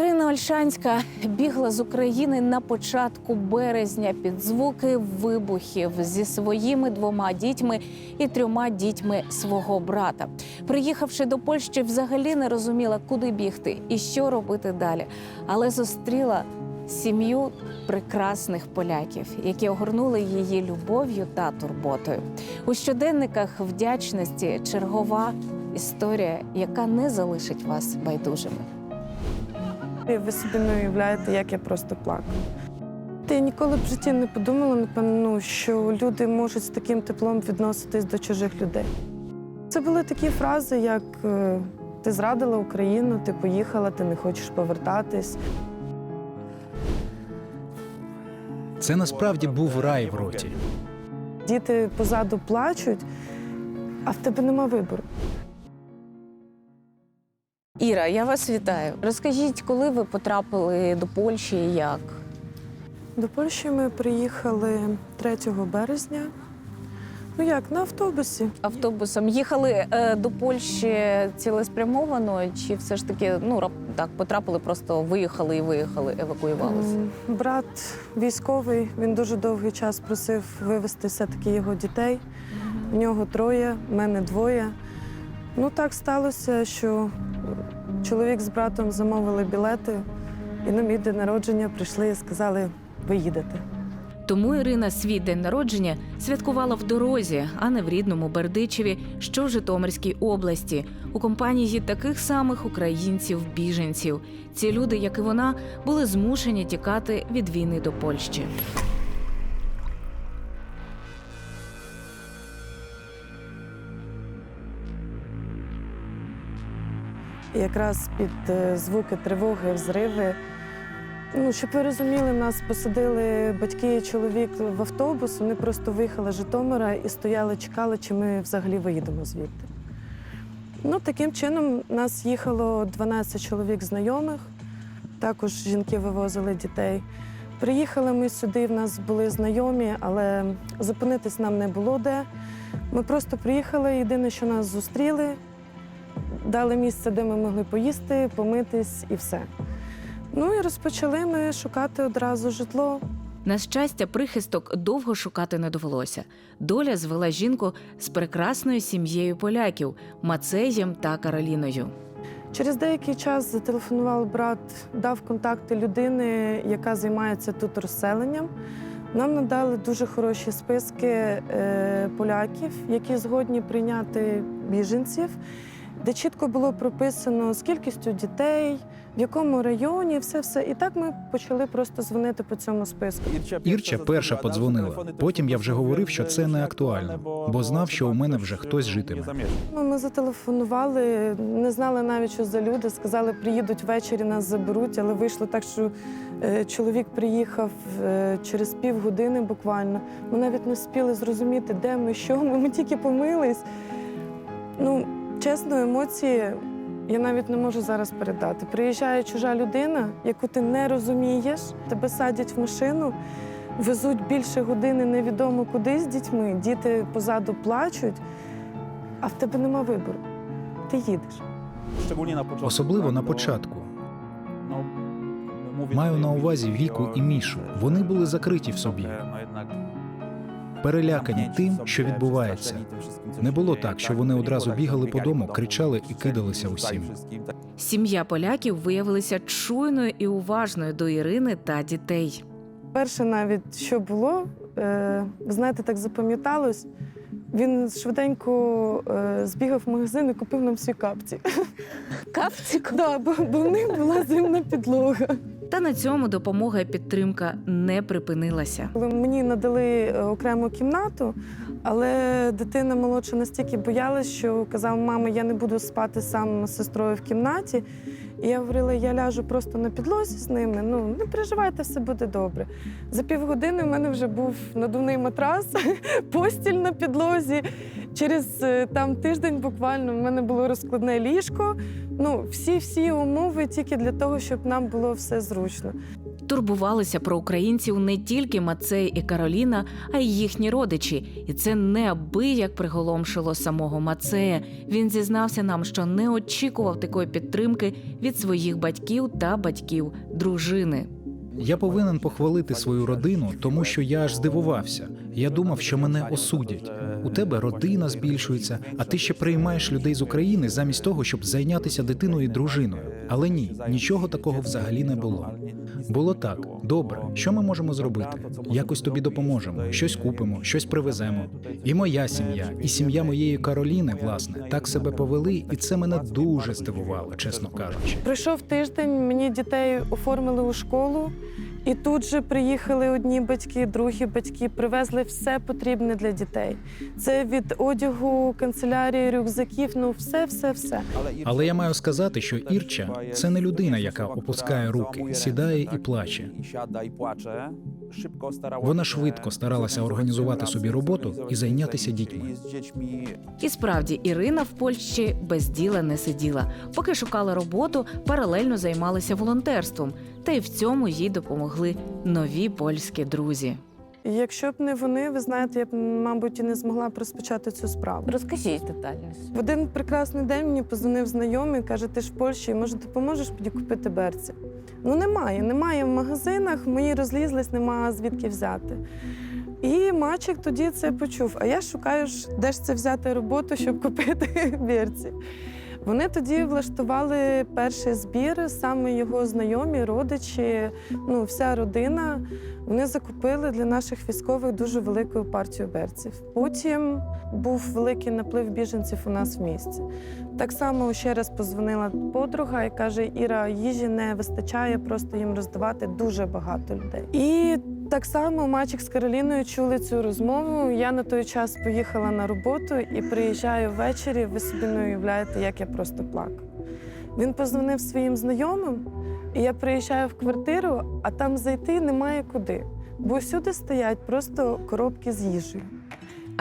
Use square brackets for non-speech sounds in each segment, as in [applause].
Ірина Ольшанська бігла з України на початку березня під звуки вибухів зі своїми двома дітьми і трьома дітьми свого брата. Приїхавши до Польщі, взагалі не розуміла, куди бігти і що робити далі. Але зустріла сім'ю прекрасних поляків, які огорнули її любов'ю та турботою. У щоденниках вдячності чергова історія, яка не залишить вас байдужими. І Ви собі не уявляєте, як я просто плакала. Та Я ніколи в житті не подумала, напевно, ну, що люди можуть з таким теплом відноситись до чужих людей. Це були такі фрази, як е, ти зрадила Україну, ти поїхала, ти не хочеш повертатись. Це насправді був рай в роті. Діти позаду плачуть, а в тебе нема вибору. Іра, я вас вітаю. Розкажіть, коли ви потрапили до Польщі і як? До Польщі ми приїхали 3 березня. Ну як, на автобусі. Автобусом їхали е, до Польщі цілеспрямовано, чи все ж таки ну так потрапили, просто виїхали і виїхали, евакуювалися? Брат військовий, він дуже довгий час просив вивезти все-таки його дітей. В нього троє, в мене двоє. Ну так сталося, що чоловік з братом замовили білети, і на мій день народження прийшли і сказали, ви їдете. Тому Ірина свій день народження святкувала в дорозі, а не в рідному Бердичеві, що в Житомирській області, у компанії таких самих українців-біженців. Ці люди, як і вона, були змушені тікати від війни до Польщі. Якраз під е, звуки тривоги, взриви. Ну, щоб ви розуміли, нас посадили батьки і чоловік в автобус. Вони просто виїхали з Житомира і стояли, чекали, чи ми взагалі виїдемо звідти. Ну, таким чином, нас їхало 12 чоловік знайомих, також жінки вивозили дітей. Приїхали ми сюди, в нас були знайомі, але зупинитись нам не було де. Ми просто приїхали, єдине, що нас зустріли, дали місце, де ми могли поїсти, помитись і все. Ну і розпочали ми шукати одразу житло. На щастя, прихисток довго шукати не довелося. Доля звела жінку з прекрасною сім'єю поляків Мацеєм та Кароліною. Через деякий час зателефонував брат, дав контакти людини, яка займається тут розселенням. Нам надали дуже хороші списки е, поляків, які згодні прийняти біженців, де чітко було прописано з кількістю дітей, в якому районі, все все. І так ми почали просто дзвонити по цьому списку. Ірча перша подзвонила. Потім я вже говорив, що це не актуально, бо знав, що у мене вже хтось житиме. Ну, Ми зателефонували, не знали навіть, що за люди. Сказали, приїдуть ввечері, нас заберуть, але вийшло так, що е, чоловік приїхав е, через півгодини буквально. Ми навіть не спіли зрозуміти, де ми, що ми. Ми тільки помились. Ну, чесно, емоції я навіть не можу зараз передати. Приїжджає чужа людина, яку ти не розумієш, тебе садять в машину. Везуть більше години невідомо куди з дітьми, діти позаду плачуть, а в тебе нема вибору. Ти їдеш. Особливо на початку. Маю на увазі Віку і Мішу. Вони були закриті в собі, перелякані тим, що відбувається. Не було так, що вони одразу бігали по дому, кричали і кидалися усім. Сім'я поляків виявилася чуйною і уважною до Ірини та дітей. Перше, навіть що було, е, знаєте, так запам'яталось. Він швиденько е, збігав в магазин і купив нам всі капці. Капціку. Да, бо, бо в них була зимна підлога. Та на цьому допомога і підтримка не припинилася. Коли мені надали е, окрему кімнату, але дитина молодша настільки боялась, що казав, мама, я не буду спати сам з сестрою в кімнаті. І я говорила, я ляжу просто на підлозі з ними. Ну не переживайте, все буде добре. За півгодини в мене вже був надувний матрас, [laughs] постіль на підлозі. Через е, там тиждень буквально в мене було розкладне ліжко. Ну, всі всі умови тільки для того, щоб нам було все зручно. Турбувалися про українців не тільки Мацей і Кароліна, а й їхні родичі. І це неабияк приголомшило самого Мацея. Він зізнався нам, що не очікував такої підтримки від своїх батьків та батьків дружини. Я повинен похвалити свою родину, тому що я аж здивувався. Я думав, що мене осудять. У тебе родина збільшується, а ти ще приймаєш людей з України замість того, щоб зайнятися дитиною і дружиною. Але ні, нічого такого взагалі не було. Було так, добре. Що ми можемо зробити? Якось тобі допоможемо, щось купимо, щось привеземо. І моя сім'я, і сім'я моєї Кароліни, власне, так себе повели, і це мене дуже здивувало, чесно кажучи. Пройшов тиждень, мені дітей оформили у школу, і тут же приїхали одні батьки, другі батьки, привезли все потрібне для дітей. Це від одягу, канцелярії, рюкзаків, ну все, все, все. Але я маю сказати, що Ірча це не людина, яка опускає руки, сідає і плаче. Вона швидко старалася організувати собі роботу і зайнятися дітьми. І справді Ірина в Польщі без діла не сиділа. Поки шукала роботу, паралельно займалася волонтерством. Та й в цьому їй допомогли нові польські друзі. Якщо б не вони, ви знаєте, я б, мабуть, і не змогла б розпочати цю справу. Розкажіть детальніше. В один прекрасний день мені позвонив знайомий, каже: ти ж в Польщі, може, допоможеш мені купити берці? Ну немає, немає в магазинах, мої розлізлись, нема звідки взяти. І мачик тоді це почув. А я шукаю, де ж це взяти роботу, щоб купити [laughs] берці. Вони тоді влаштували перший збір, саме його знайомі, родичі, ну вся родина. Вони закупили для наших військових дуже велику партію берців. Потім був великий наплив біженців у нас в місті. Так само ще раз позвонила подруга і каже: Іра, їжі не вистачає, просто їм роздавати дуже багато людей. І так само Мачик з Кароліною чули цю розмову. Я на той час поїхала на роботу і приїжджаю ввечері. Ви собі не уявляєте, як я просто плакала. Він позвонив своїм знайомим, і я приїжджаю в квартиру, а там зайти немає куди. Бо всюди стоять просто коробки з їжею.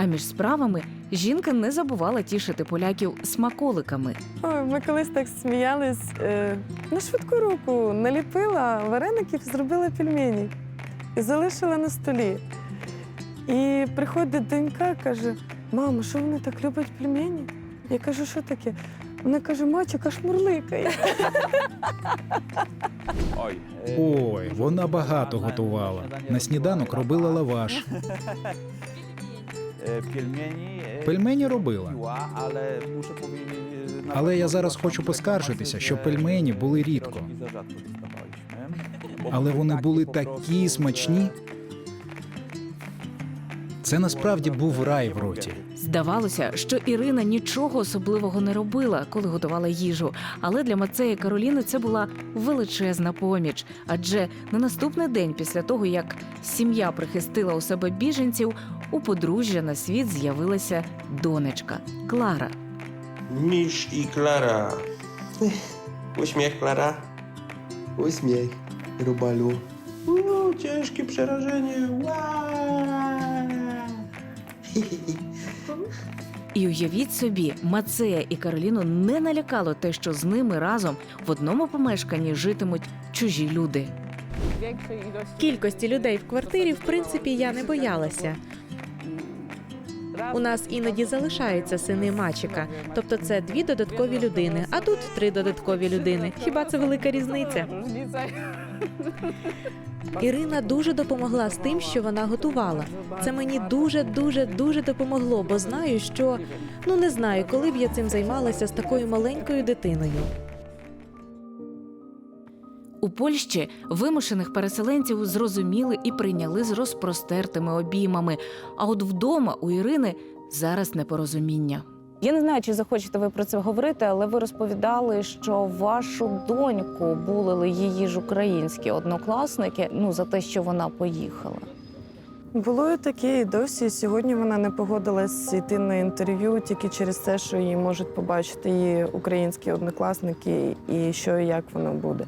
А між справами жінка не забувала тішити поляків смаколиками. Ой, ми колись так сміялись. Е, на швидку руку наліпила вареників, зробила пельмені і залишила на столі. І приходить донька, каже: мамо, що вони так люблять пельмені? Я кажу, що таке? Вона каже, мачик аж мурликає. Ой, вона багато готувала. На сніданок робила лаваш. Пельмені робила. але muszę powiedzieć, Але я зараз хочу поскаржитися, що пельмені були рідко. Але вони були такі смачні. Це насправді був рай в роті. Здавалося, що Ірина нічого особливого не робила, коли готувала їжу. Але для Мацея Кароліни це була величезна поміч. Адже на наступний день, після того як сім'я прихистила у себе біженців, у подружжя на світ з'явилася донечка Клара. Misz i Klara. Uśmiech, Klara. Uśmiech, Rubalu. No, ciężkie przerażenie. І уявіть собі, Мацея і Кароліну не налякало те, що з ними разом в одному помешканні житимуть чужі люди. Кількості людей в квартирі, в принципі, я не боялася. У нас іноді залишаються сини Мачика, тобто це дві додаткові людини, а тут три додаткові людини. Хіба це велика різниця? [laughs] Ірина дуже допомогла з тим, що вона готувала. Це мені дуже, дуже, дуже допомогло, бо знаю, що ну не знаю, коли б я цим займалася з такою маленькою дитиною. У Польщі вимушених переселенців зрозуміли і прийняли з розпростертими обіймами. А от вдома у Ірини зараз непорозуміння. Я не знаю, чи захочете ви про це говорити, але ви розповідали, що вашу доньку булили її ж українські однокласники ну за те, що вона поїхала. Було і таке, і досі. Сьогодні вона не погодилась йти на інтерв'ю тільки через те, що її можуть побачити її українські однокласники, і що і як воно буде.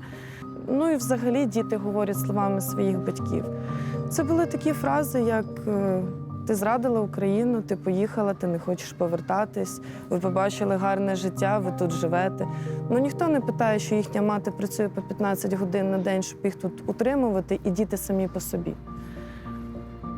Ну і взагалі діти говорять словами своїх батьків. Це були такі фрази, як е, Ти зрадила Україну, ти поїхала, ти не хочеш повертатись. Ви побачили гарне життя, ви тут живете. Ну ніхто не питає, що їхня мати працює по 15 годин на день, щоб їх тут утримувати, і діти самі по собі.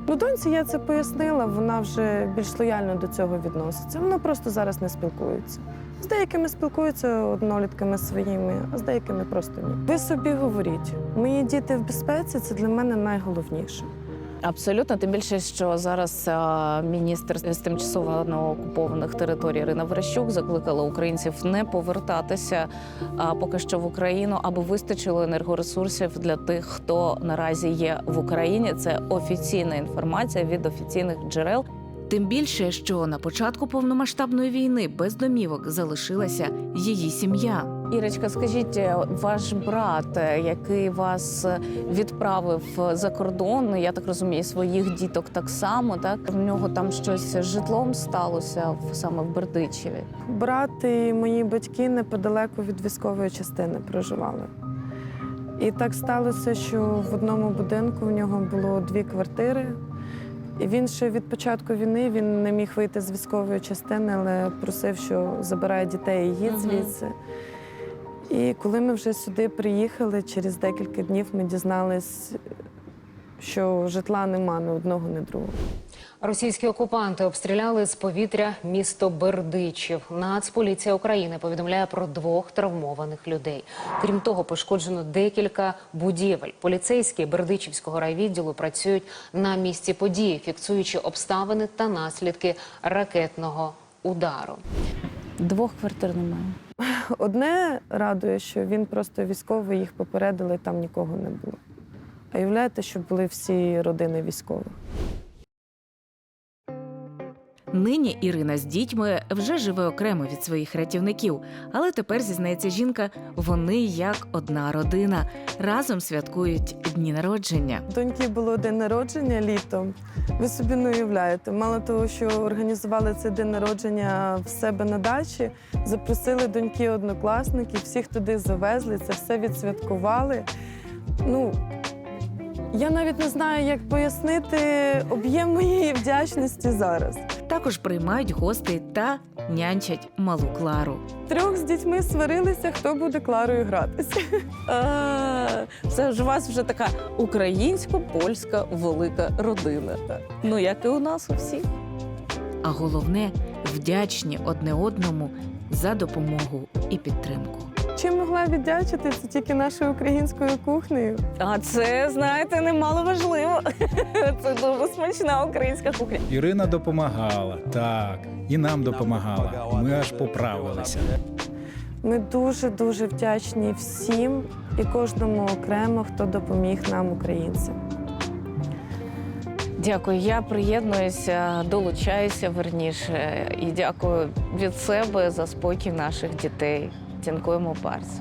Ну, доньці я це пояснила, вона вже більш лояльно до цього відноситься. Вона просто зараз не спілкується. З деякими спілкуються однолітками своїми, а з деякими просто ні. Ви собі говоріть, мої діти в безпеці це для мене найголовніше. Абсолютно, тим більше, що зараз а, міністр з тимчасово окупованих територій Ірина Верещук закликала українців не повертатися а, поки що в Україну, аби вистачило енергоресурсів для тих, хто наразі є в Україні. Це офіційна інформація від офіційних джерел. Тим більше, що на початку повномасштабної війни без домівок залишилася її сім'я. Ірочка, скажіть, ваш брат, е, який вас е, відправив за кордон, я так розумію, своїх діток так само, так в нього там щось з житлом сталося в саме в Бердичеві. Брат і мої батьки неподалеку від військової частини проживали. І так сталося, що в одному будинку в нього було дві квартири. Він ще від початку війни він не міг вийти з військової частини, але просив, що забирає дітей і їдь звідси. І коли ми вже сюди приїхали, через декілька днів ми дізнались, що житла нема ні одного, ні другого. Російські окупанти обстріляли з повітря місто Бердичів. Нацполіція України повідомляє про двох травмованих людей. Крім того, пошкоджено декілька будівель. Поліцейські Бердичівського райвідділу працюють на місці події, фіксуючи обставини та наслідки ракетного удару. Двох квартир немає. [laughs] Одне радує, що він просто військовий, їх попередили, там нікого не було. А уявляєте, що були всі родини військових. Нині Ірина з дітьми вже живе окремо від своїх рятівників, але тепер зізнається жінка, вони як одна родина разом святкують дні народження. Доньки було день народження літом. Ви собі не уявляєте. Мало того, що організували цей день народження в себе на дачі, запросили доньки однокласників, всіх туди завезли, це все відсвяткували. Ну, я навіть не знаю, як пояснити об'єм моєї вдячності зараз. Також приймають гостей та нянчать малу Клару. Трьох з дітьми сварилися, хто буде Кларою гратися. Це ж у вас вже така українсько-польська велика родина. Ну як і у нас у всіх. А головне вдячні одне одному за допомогу і підтримку. Чим могла віддячити, це тільки нашою українською кухнею. А це, знаєте, немало важливо. [laughs] Це дуже смачна українська кухня. Ірина допомагала, так, і нам допомагала. Ми аж поправилися. Ми дуже дуже вдячні всім і кожному окремо, хто допоміг нам, українцям. Дякую. Я приєднуюся, долучаюся верніше і дякую від себе за спокій наших дітей. Дякуємо Барс.